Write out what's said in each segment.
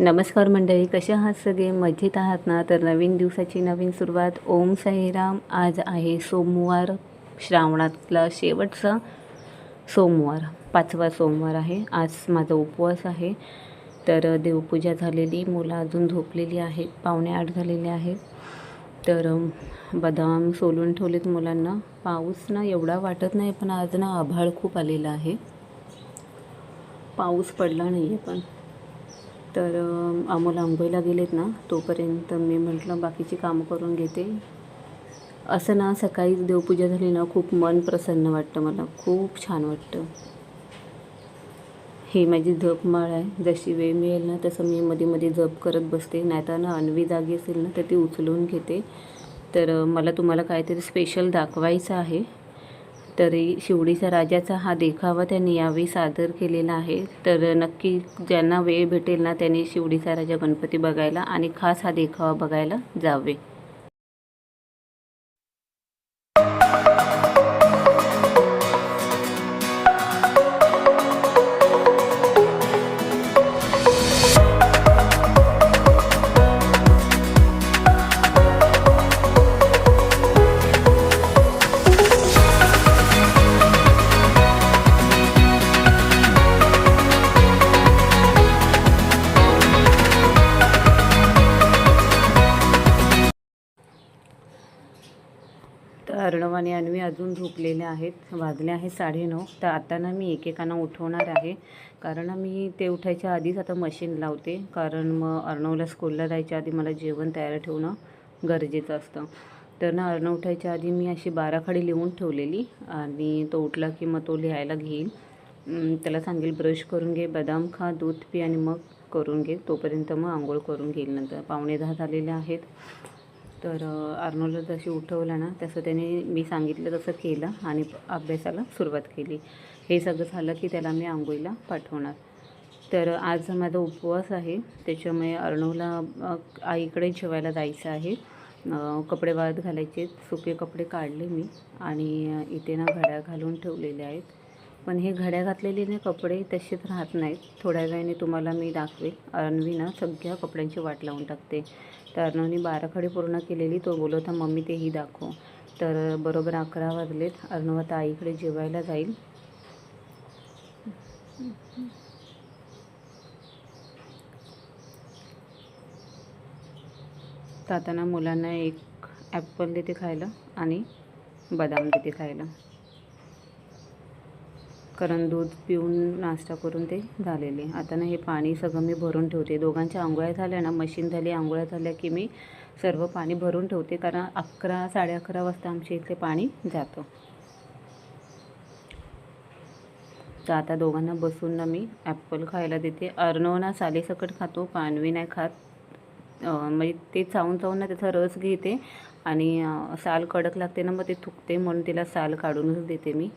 नमस्कार मंडळी कसे आहात सगळे? मजेत आहात ना? तर नवीन दिवसाची नवीन सुरुवात. ओम साईराम. आज आहे सोमवार श्रावणातला शेवटचा सोमवार. पाचवा सोमवार आहे. आज माझा उपवास आहे. तर देवपूजा झालेली मुलं अजून झोपलेली आहेत. पावणे आठ झालेले आहेत. तर बदाम सोलून ठेवलेत मुलांना. पाऊस ना एवढा वाटत नाही पण आज ना आभाळ खूप आलेला आहे. पाऊस पडला नाही आहे पण. तर अमोल आंघोळीला गेलेत ना तोपर्यंत मी म्हटलं बाकीची कामं करून घेते. असं ना सकाळी देवपूजा झाली ना खूप मन प्रसन्न वाटतं मला. खूप छान वाटतं. ही माझी झपमाळ आहे. जशी वेळ मिळेल ना तसं मी मध्ये मध्ये जप करत बसते. नाहीतर ना अनवी जागी असेल ना तर ती उचलून घेते. तर मला तुम्हाला काहीतरी स्पेशल दाखवायचं आहे. तरी शिवडीचा राजाचा हा देखावा त्यांनी यावेळी सादर केलेला आहे. तर नक्की ज्यांना वेळ भेटेल ना त्यांनी शिवडीचा राजा गणपती बघायला आणि खास हा देखावा बघायला जावे. अजून झोपलेले आहेत. वाजले आहेत साडेनऊ तर आता ना मी एकेकांना उठवणार आहे. कारण मी ते उठायच्या आधीच आता मशीन लावते. कारण मग अर्णवला स्कूलला जायच्या आधी मला जेवण तयार ठेवणं गरजेचं असतं. तर ना अर्णव उठायच्या आधी मी अशी बाराखडी लिहून ठेवलेली. आणि तो उठला की मग तो लिहायला घेईल. त्याला सांगेल ब्रश करून घे बदाम खा दूध पी आणि मग करून घे. तोपर्यंत मग आंघोळ करून घेईल नंतर. पावणे दहा झालेले आहेत. तर अर्नोला जशी उठवलं ना तसं त्याने मी सांगितलं तसं केलं आणि अभ्यासाला सुरुवात केली. हे सगळं झालं की त्याला मी आंघोळीला पाठवणार. तर आज माझा उपवास आहे. त्याच्यामुळे अर्णवला आईकडे जेवायला जायचं आहे. कपडे वाळत घालायचे. सुके कपडे काढले मी आणि इथे ना घड्या घालून ठेवलेले आहेत. पण हे घड्या घातलेले ना कपडे तसेच राहत नाहीत. थोड्या वेळाने तुम्हाला मी दाखवेल. अर्णवी सगळ्या कपड्यांची वाट लावून टाकते. तर अर्णवनी बाराखडी पूर्ण केलेली तो बोलत होता मम्मी तेही दाखव. तर बरोबर अकरा वाजलेत. अर्णव आता आईकडे जेवायला जाईल. तर आता ना मुलांना एक ॲपल देते खायला आणि बदाम देते खायला. कारण दूध पिऊन नाश्ता करून ते झालेले. आता ना हे पाणी सगळं मी भरून ठेवते. दोघांच्या आंघोळ्या झाल्या ना मशीन झाली आंघोळ्या झाल्या की मी सर्व पाणी भरून ठेवते. कारण अकरा साडे अकरा वाजता आमच्या इथे पाणी जातं. तर आता दोघांना बसून ना मी ॲपल खायला देते. अर्णव ना खातो पानवी नाही खात. म्हणजे ते चावून चावून ना त्याचा रस घेते आणि साल कडक लागते ना मग ते थुकते म्हणून तिला साल काढूनच देते मी.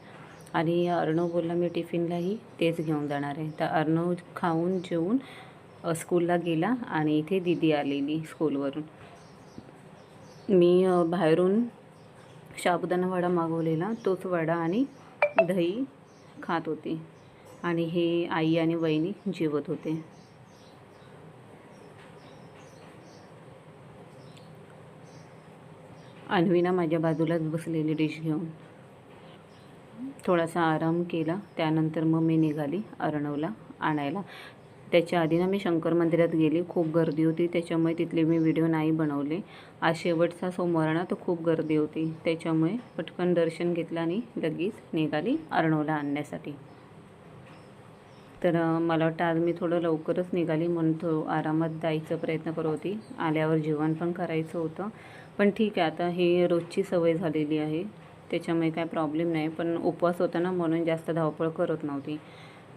आणि अर्णव बोलला मी टिफिनलाही तेच घेऊन जाणार आहे. तर अर्णव खाऊन जेवून स्कूलला गेला आणि इथे दिदी आलेली स्कूलवरून. मी बाहेरून साबुदाणा वडा मागवलेला तोच वडा आणि दही खात होते. आणि हे आई आणि वहिनी जेवत होते. अन्वीना माझ्या बाजूलाच बसलेली डिश घेऊन. थोडासा आराम केला. त्यानंतर मग मी निघाली अर्णवला आणायला. त्याच्या आधी ना मी शंकर मंदिरात गेली. खूप गर्दी होती. त्याच्यामुळे तिथले मी व्हिडिओ नाही बनवले. आज शेवटचा सोमवार ना तर खूप गर्दी होती. त्याच्यामुळे पटकन दर्शन घेतलं आणि लगेच निघाली अर्णवला आणण्यासाठी. तर मला वाटतं आज मी थोडं लवकरच निघाली म्हणून थो आरामात जायचा प्रयत्न करत होती. आल्यावर जेवण पण करायचं होतं. पण ठीक आहे आता ही रोजची सवय झालेली आहे. त्याच्यामुळे काय प्रॉब्लेम नाही. पण उपवास होता ना म्हणून जास्त धावपळ करत नव्हती.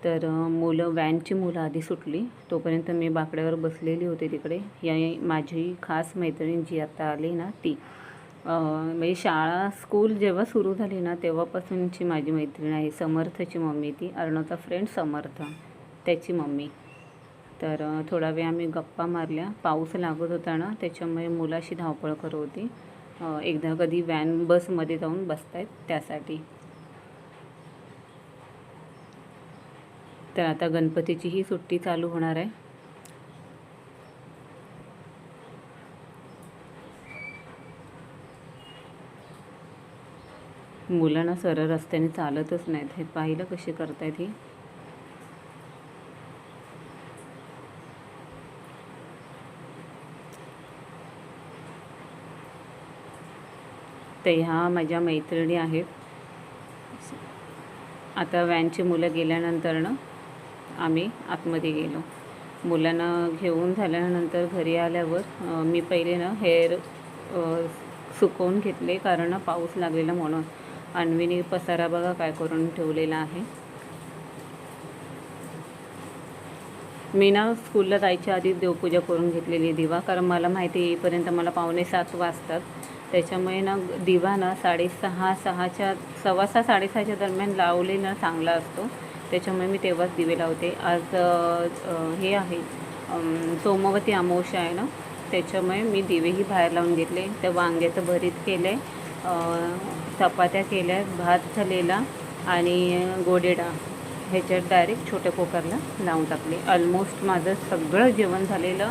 तर मुलं व्हॅनची मुलं आधी सुटली. तोपर्यंत मी बाकड्यावर बसलेली होते तिकडे. या माझी खास मैत्रीण जी आता आली ना ती. म्हणजे शाळा स्कूल जेव्हा सुरू झाली ना तेव्हापासूनची माझी मैत्रीण आहे. समर्थची मम्मी ती. अर्णवचा फ्रेंड समर्थ. त्याची मम्मी. तर थोडा वेळ आम्ही गप्पा मारल्या. पाऊस लागत होता ना त्याच्यामुळे मुलाशी धावपळ करत होती. एकदा कधी व्हॅन बसमध्ये जाऊन बसत आहेत त्यासाठी. तर आता गणपतीचीही सुट्टी चालू होणार आहे. मुलांना सरळ रस्त्याने चालतच नाहीत. हे पाहिलं कशी करतायत ही? ते ह्या माझ्या मैत्रिणी आहेत. आता व्हॅनची मुलं गेल्यानंतरनं आम्ही आतमध्ये गेलो. मुलांना घेऊन झाल्यानंतर घरी आल्यावर मी पहिले ना हेअर सुकवून घेतले कारण ना पाऊस लागलेला म्हणून. अन्वीने पसारा बघा काय करून ठेवलेला आहे. मी ना स्कूलला जायच्या आधी देवपूजा करून घेतलेली दिवा कारण मला माहिती आहे येईपर्यंत मला पावणे सात वाजतात. त्याच्यामुळे ना दिवा ना साडेसहा सहाच्या सव्वा सहा साडेसहाच्या दरम्यान लावले ना चांगला असतो. त्याच्यामुळे मी तेव्हाच दिवे लावते. आज हे आहे सोमवती अमावस्या आहे ना त्याच्यामुळे मी दिवेही बाहेर लावून घेतले. त्या वांग्याचं भरीत केलं आहे चपात्या केल्या भात झालेला आणि गोडेडा. ह्याच्यात डायरेक्ट छोट्या कुकरला लावून टाकले. ऑलमोस्ट माझं सगळं जेवण झालेलं.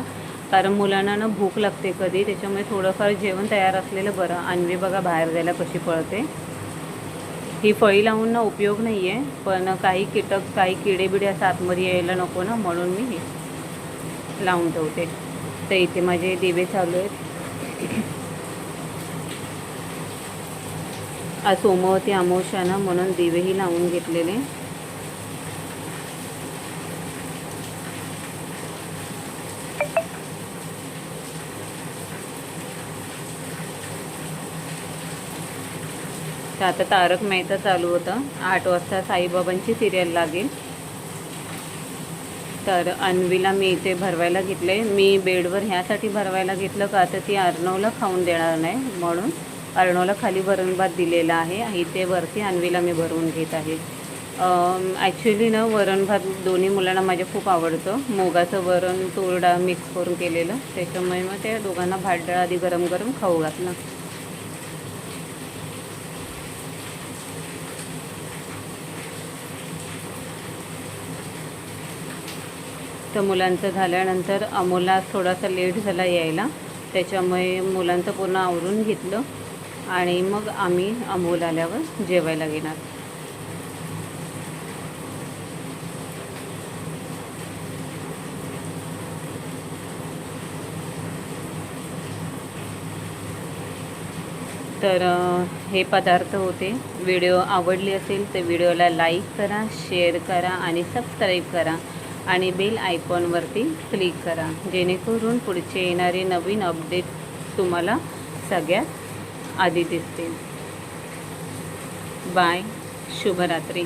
कारण मुलांना ना भूक लागते कधी त्याच्यामुळे थोडंफार जेवण तयार असलेलं बरं. आणवी बघा बाहेर जायला कशी पळते. ही फळी लावून ना उपयोग नाही आहे पण काही कीटक काही किडेबिडे असं आतमध्ये यायला नको ना म्हणून मी हे लावून ठेवते. तर इथे माझे दिवे चालू आहेत. आज सोमवती अमावस्या ना म्हणून दिवेही लावून घेतलेले. तर आता तारक मेहता चालू होतं. आठ वाजता साईबाबांची सिरियल लागेल. तर अन्वीला मी इथे भरवायला घेतले मी बेडवर ह्यासाठी भरवायला घेतलं का? तर ती अर्णवला खाऊन देणार नाही म्हणून अर्णवला खाली भरून भात दिलेला आहे. इथे वरती अन्वीला मी भरवून घेत आहे. ॲक्च्युली ना वरण भात दोन्ही मुलांना माझ्या खूप आवडतं. मोगाचं वरण तोरडा मिक्स करून केलेलं. त्याच्यामुळे मग त्या दोघांना भात डाळ आधी गरम गरम खाऊ घातलं. तर मुलांचं झाल्यानंतर अमोला थोडासा लेट झाला यायला. त्याच्यामुळे मुलांचं पूर्ण आवरून घेतलं. आणि मग आम्ही अमोल आल्यावर जेवायला घेणार तर हे पदार्थ होते. व्हिडिओ आवडली असेल तर व्हिडिओला लाईक करा शेअर करा आणि सबस्क्राईब करा. आणि बेल आयकॉनवरती क्लिक करा. जेणेकरून पुढचे येणारे नवीन अपडेट तुम्हाला सगळ्यात आधी दिसतील. बाय. शुभरात्री.